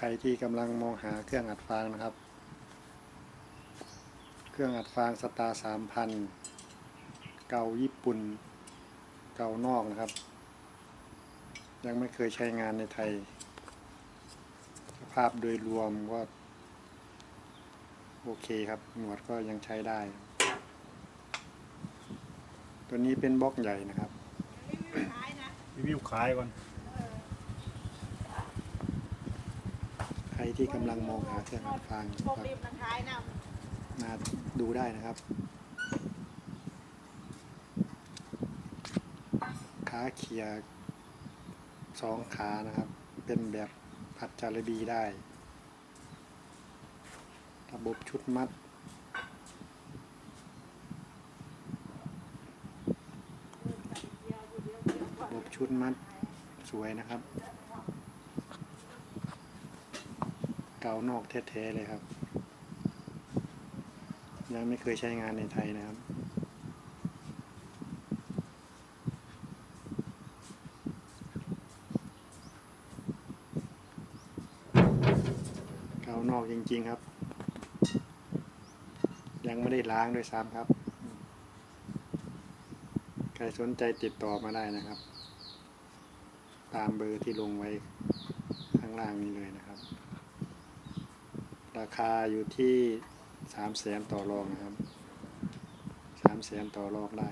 ใครที่กำลังมองหาเครื่องอัดฟางนะครับ เครื่องอัดฟางสตาร์สามพันเก่าญี่ปุ่น เก่านอกนะครับ ยังไม่เคยใช้งานในไทย สภาพโดยรวมก็ โอเคครับ หนวดก็ยังใช้ได้ ตัวนี้เป็นบล็อกใหญ่นะครับรีวิวขายก่อน ใคร ที่กำลังมองหาเครื่องอัดฟางพวกก็ริมมันท้ายนมาดูได้นะครับ ขาเขียสองขานะครับ เป็นแบบผัดจาระบีได้ ระบบชุดมัดระบบชุดมัดสวยนะครับ เกานอกแท้ๆเลยครับ ยังไม่เคยใช้งานในไทยนะครับเกานอกจริงๆครับ ยังไม่ได้ล้างด้วยซ้ำครับ ใครสนใจติดต่อมาได้นะครับ ตามเบอร์ที่ลงไว้ข้างล่างนี้เลยนะครับ ราคาอยู่ที่สามแสนต่อรองนะครับสามแสนต่อรองได้